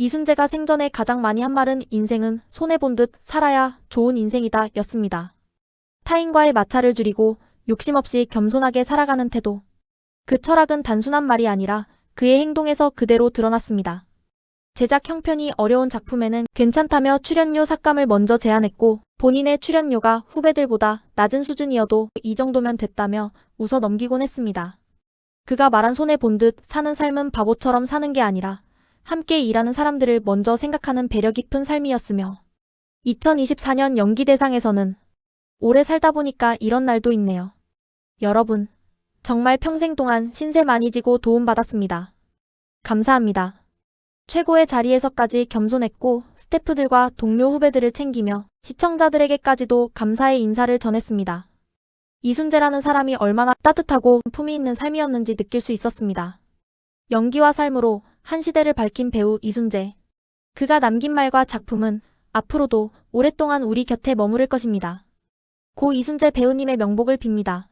이순재가 생전에 가장 많이 한 말은 인생은 손해본 듯 살아야 좋은 인생이다 였습니다. 타인과의 마찰을 줄이고 욕심 없이 겸손하게 살아가는 태도. 그 철학은 단순한 말이 아니라 그의 행동에서 그대로 드러났습니다. 제작 형편이 어려운 작품에는 괜찮다며 출연료 삭감을 먼저 제안했고 본인의 출연료가 후배들보다 낮은 수준이어도 이 정도면 됐다며 웃어 넘기곤 했습니다. 그가 말한 손해 본 듯 사는 삶은 바보처럼 사는 게 아니라 함께 일하는 사람들을 먼저 생각하는 배려 깊은 삶이었으며 2024년 연기대상에서는 오래 살다 보니까 이런 날도 있네요. 여러분, 정말 평생 동안 신세 많이 지고 도움받았습니다. 감사합니다. 최고의 자리에서까지 겸손했고 스태프들과 동료 후배들을 챙기며 시청자들에게까지도 감사의 인사를 전했습니다. 이순재라는 사람이 얼마나 따뜻하고 품이 있는 삶이었는지 느낄 수 있었습니다. 연기와 삶으로 한 시대를 밝힌 배우 이순재. 그가 남긴 말과 작품은 앞으로도 오랫동안 우리 곁에 머무를 것입니다. 고 이순재 배우님의 명복을 빕니다.